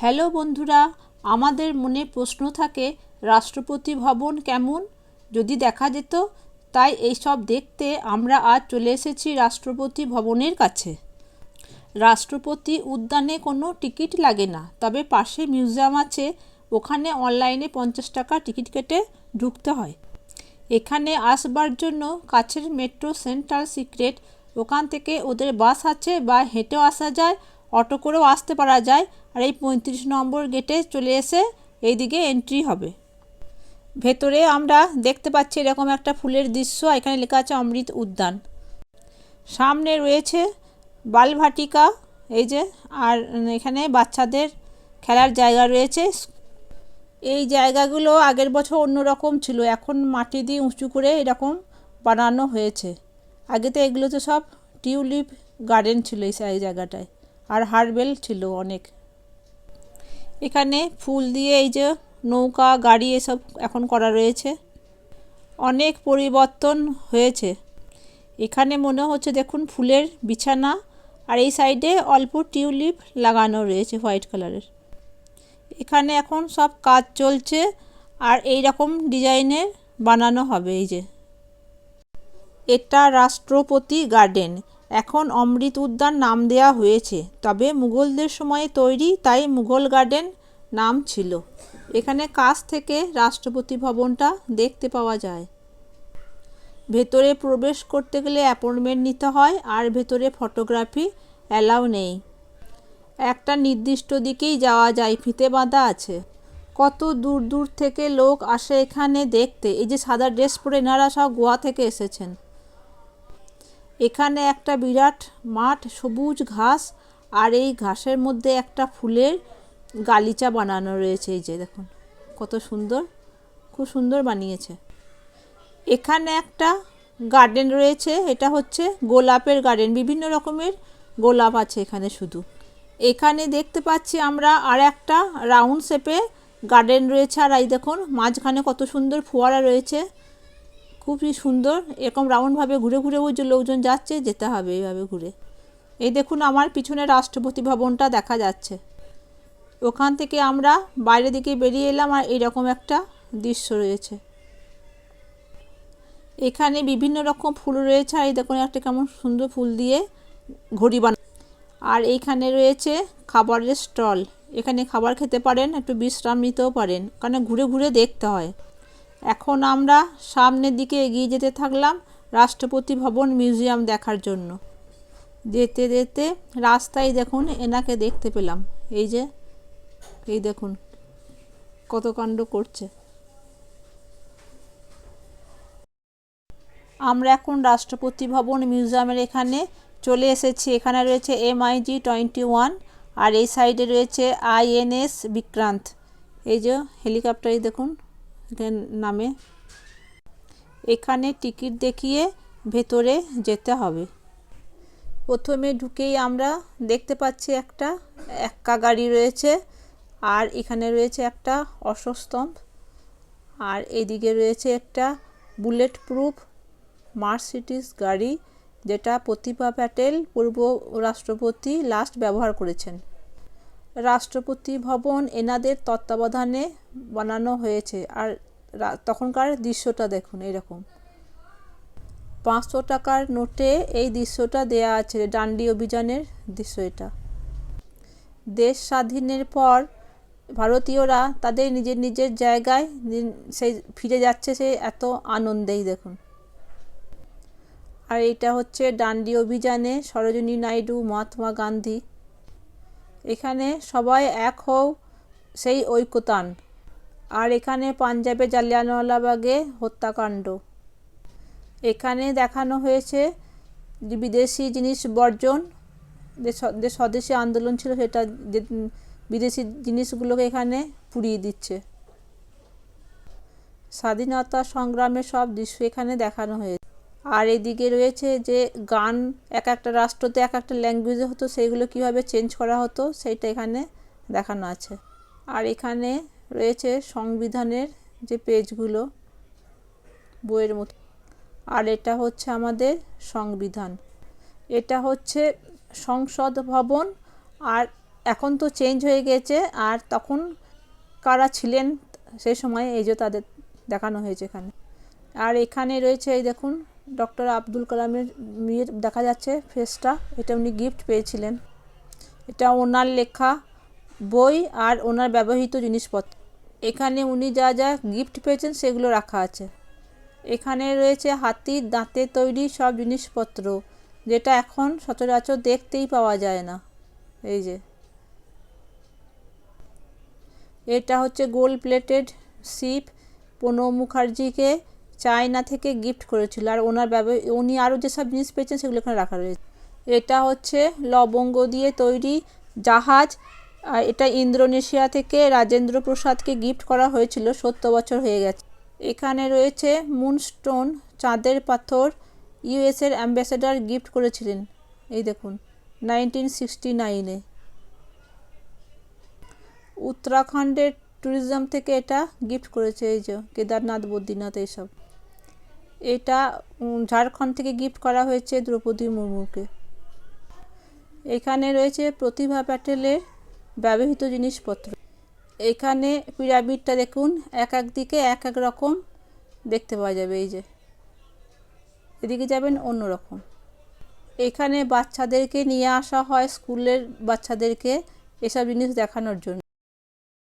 Hello বন্ধুরা, আমাদের মনে প্রশ্ন থাকে, রাষ্ট্রপতি ভবন কেমন? যদি দেখা যেত, তাই এইসব দেখতে আমরা আজ চলে এসেছি রাষ্ট্রপতি ভবনের কাছে। রাষ্ট্রপতি উদ্যানে কোনো টিকিট লাগে না, তবে পাশে মিউজিয়াম আছে, ওখানে অনলাইনে পঞ্চাশ টাকা টিকিট কেটে ঢুকতে হয়। এখানে আসবার জন্য কাছের মেট্রো সেন্ট্রাল সিক্রেট, ওখান থেকে ওদের বাস আছে বা হেঁটেও আসা যায় অটো করেও আসতে পারা যায়। আর এই পঁয়ত্রিশ নম্বর গেটে চলে এসে এইদিকে এন্ট্রি হবে। ভেতরে আমরা দেখতে পাচ্ছি এরকম একটা ফুলের দৃশ্য। এখানে লেখা আছে অমৃত উদ্যান। সামনে রয়েছে বালভাটিকা, এই যে, আর এখানে বাচ্চাদের খেলার জায়গা রয়েছে। এই জায়গাগুলো আগের বছর অন্যরকম ছিল, এখন মাটি দিয়ে উঁচু করে এরকম বানানো হয়েছে। আগে তো এগুলো তো সব টিউলিপ গার্ডেন ছিল এই জায়গাটায়। আর হারবেল ছিল অনেক। এখানে ফুল দিয়ে এই যে নৌকা, গাড়ি এসব এখন করা রয়েছে। অনেক পরিবর্তন হয়েছে। এখানে মনে হচ্ছে দেখুন ফুলের বিছানা আর এই সাইডে অল্প টিউলিপ লাগানো রয়েছে হোয়াইট কালারের। এখানে এখন সব কাজ চলছে আর এই রকম ডিজাইনের বানানো হবে এই যে। এটা রাষ্ট্রপতি গার্ডেন। এখন অমৃত উদ্যান নাম দেওয়া হয়েছে। তবে মুঘলদের সময়ে তৈরি তাই মুঘল গার্ডেন নাম ছিল। এখানে কাছ থেকে রাষ্ট্রপতি ভবনটা দেখতে পাওয়া যায়। ভেতরে প্রবেশ করতে গেলে অ্যাপয়েন্টমেন্ট নিতে হয়, আর ভেতরে ফটোগ্রাফি অ্যালাউ নেই। একটা নির্দিষ্ট দিকেই যাওয়া যায়, ফিতে বাঁধা আছে। কত দূর দূর থেকে লোক আসে এখানে দেখতে। এই যে সাদা ড্রেস পরে এনারা সব গোয়া থেকে এসেছেন। এখানে একটা বিরাট মাঠ, সবুজ ঘাস, আর এই ঘাসের মধ্যে একটা ফুলের গালিচা বানানো রয়েছে। এই যে দেখুন, কত সুন্দর, খুব সুন্দর বানিয়েছে। এখানে একটা গার্ডেন রয়েছে, এটা হচ্ছে গোলাপের গার্ডেন। বিভিন্ন রকমের গোলাপ আছে এখানে শুধু। এখানে দেখতে পাচ্ছি আমরা আর একটা রাউন্ড শেপে গার্ডেন রয়েছে। আর এই দেখুন, মাঝখানে কত সুন্দর ফোয়ারা রয়েছে। খুবই সুন্দর, এরকম রাউন্ডভাবে ঘুরে ঘুরে ওই যে লোকজন যাচ্ছে, যেতে হবে এইভাবে ঘুরে। এই দেখুন আমার পিছনে রাষ্ট্রপতি ভবনটা দেখা যাচ্ছে। ওখান থেকে আমরা বাইরের দিকে বেরিয়ে এলাম আর এইরকম একটা দৃশ্য রয়েছে। এখানে বিভিন্ন রকম ফুল রয়েছে আর এই দেখুন একটা কেমন সুন্দর ফুল দিয়ে ঘড়ি বানা আর এইখানে রয়েছে খাবারের স্টল। এখানে খাবার খেতে পারেন, একটু বিশ্রাম নিতেও পারেন। ওখানে ঘুরে ঘুরে দেখতে হয়। এখন আমরা সামনের দিকে এগিয়ে যেতে থাকলাম রাষ্ট্রপতি ভবন মিউজিয়াম দেখার জন্য। যেতে যেতে রাস্তায় দেখুন, এনাকে দেখতে পেলাম। এই যে, এই দেখুন কত কাণ্ড করছে। আমরা এখন রাষ্ট্রপতি ভবন মিউজিয়ামের এখানে চলে এসেছি। এখানে রয়েছে এমআইজি টোয়েন্টি ওয়ান আর এই সাইডে রয়েছে আইএনএস বিক্রান্ত। এই যে, হেলিকপ্টারই দেখুন। নামে। এখানে টিকিট দেখিয়ে ভেতরে যেতে হবে। প্রথমে ঢুকেই আমরা দেখতে পাচ্ছি একটা এক্কা গাড়ি রয়েছে, আর এখানে রয়েছে একটা অশ্বস্তম্ভ আর এদিকে রয়েছে একটা বুলেট প্রুফ মার্সিডিস গাড়ি, যেটা প্রতিভা প্যাটেল, পূর্ব রাষ্ট্রপতি লাস্ট ব্যবহার করেছেন। রাষ্ট্রপতি ভবন এনাদের তত্ত্বাবধানে বানানো হয়েছে। আর তখনকার দৃশ্যটা দেখুন, এরকম। পাঁচশো টাকার নোটে এই দৃশ্যটা দেয়া আছে, ডান্ডি অভিযানের দৃশ্য এটা। দেশ স্বাধীনের পর ভারতীয়রা তাদের নিজের নিজের জায়গায় সেই ফিরে যাচ্ছে, সে এত আনন্দেই দেখুন। আর এটা হচ্ছে ডান্ডি অভিযানে সরোজিনী নাইডু, মহাত্মা গান্ধী এখানে সবাই এক হও, সেই ঐক্যতান। আর এখানে পাঞ্জাবে জালিয়ানওয়ালাবাগে হত্যাকাণ্ড। এখানে দেখানো হয়েছে বিদেশি জিনিস বর্জন যে স্বদেশি আন্দোলন ছিল সেটা যে বিদেশি জিনিসগুলোকে এখানে পুড়িয়ে দিচ্ছে। স্বাধীনতা সংগ্রামের সব দৃশ্য এখানে দেখানো হয়েছে। আর এদিকে রয়েছে যে গান এক একটা রাষ্ট্রতে এক একটা ল্যাঙ্গুয়েজে হতো সেইগুলো কীভাবে চেঞ্জ করা হতো সেইটা এখানে দেখানো আছে। আর এখানে রয়েছে সংবিধানের যে পেজগুলো, বইয়ের মতো। আর এটা হচ্ছে আমাদের সংবিধান। এটা হচ্ছে সংসদ ভবন, আর এখন তো চেঞ্জ হয়ে গেছে, আর তখন কারা ছিলেন সেই সময় এই যে তাদের দেখানো হয়েছে এখানে। আর এখানে রয়েছে এই দেখুন ডক্টর আব্দুল কালামের মেয়ের দেখা যাচ্ছে ফেসটা এটা উনি গিফট পেয়েছিলেন। এটা ওনার লেখা, বই আর ওনার ব্যবহৃত জিনিসপত্র। এখানে উনি যা যা গিফট পেয়েছেন সেগুলো রাখা আছে। এখানে রয়েছে হাতির দাঁতে তৈরি সব জিনিসপত্র, যেটা এখন সচরাচর দেখতেই পাওয়া যায় না। এই যে। এটা হচ্ছে গোল্ড প্লেটেড শিপ প্রণব মুখার্জিকে চায়না থেকে গিফট করেছিল। আর ওনার ব্যবহার, উনি আরও যেসব জিনিস পেয়েছেন সেগুলো এখানে রাখা রয়েছে। এটা হচ্ছে লবঙ্গ দিয়ে তৈরি জাহাজ। আর এটা ইন্দোনেশিয়া থেকে রাজেন্দ্র প্রসাদকে গিফট করা হয়েছিল। সত্তর বছর হয়ে গেছে। এখানে রয়েছে মুনস্টোন চাঁদের পাথর। ইউএসের অ্যাম্বাসেডার গিফট করেছিলেন। এই দেখুন, নাইনটিন সিক্সটি নাইনে। উত্তরাখণ্ডের ট্যুরিজম থেকে এটা গিফট করেছে। এই যে, কেদারনাথ, বদ্রীনাথ, এইসব। এটা ঝাড়খণ্ড থেকে গিফট করা হয়েছে দ্রৌপদী মুর্মুকে। এখানে রয়েছে প্রতিভা প্যাটেলের ব্যবহৃত জিনিসপত্র। এখানে পিরামিডটা দেখুন, এক এক দিকে এক এক রকম দেখতে পাওয়া যাবে, এই যে। এদিকে যাবেন অন্য রকম। এখানে বাচ্চাদেরকে নিয়ে আসা হয়, স্কুলের বাচ্চাদেরকে এসব জিনিস দেখানোর জন্য।